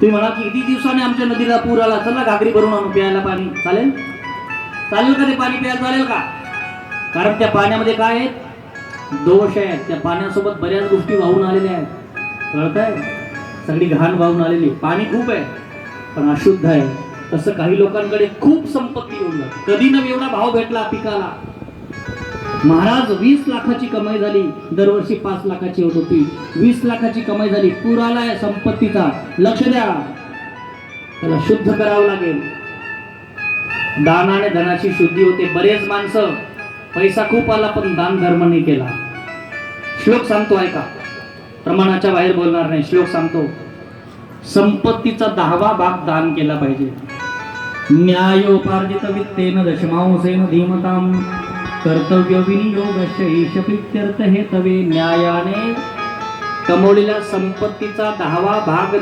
तुम्ही म्हणा की किती दिवसाने आमच्या नदीला पूर आला? चला घागरी भरून आणू प्यायला पाणी. चालेल? चालेल का ते पाणी प्यायला? चालेल का? कारण त्या पाण्यामध्ये काय आहे दोष आहेत. त्या पाण्यासोबत बऱ्याच गोष्टी वाहून आलेल्या आहेत. कळत सगळी घाण वाहून आलेली पाणी खूप आहे पण अशुद्ध आहे. तसं काही लोकांकडे खूप संपत्ती येऊन जाते. कधी न एवढा भाव भेटला पिकाला. महाराज वीस लाखाची कमाई झाली. दरवर्षी पाच लाखाची होत होती. वीस लाखाची कमाई झाली. पूर या संपत्तीचा. लक्ष द्या. त्याला शुद्ध करावं लागेल. दानाने धनाची शुद्धी होते बरेच माणसं. पैसा खूप आला पण दान धर्म नाही केला. श्लोक सांगतो ऐका. प्रमाणाच्या बाहेर बोलणार नाही. श्लोक सांगतो. संपत्तीचा दहावा भाग दान केला पाहिजे. न्यायोपार्जित वित्तेन दशमांसेन धीमताम. कर्तव्य विनियोग ईश हे तवे न्यायाने कमवलेल्या संपत्तीचा दहावा भाग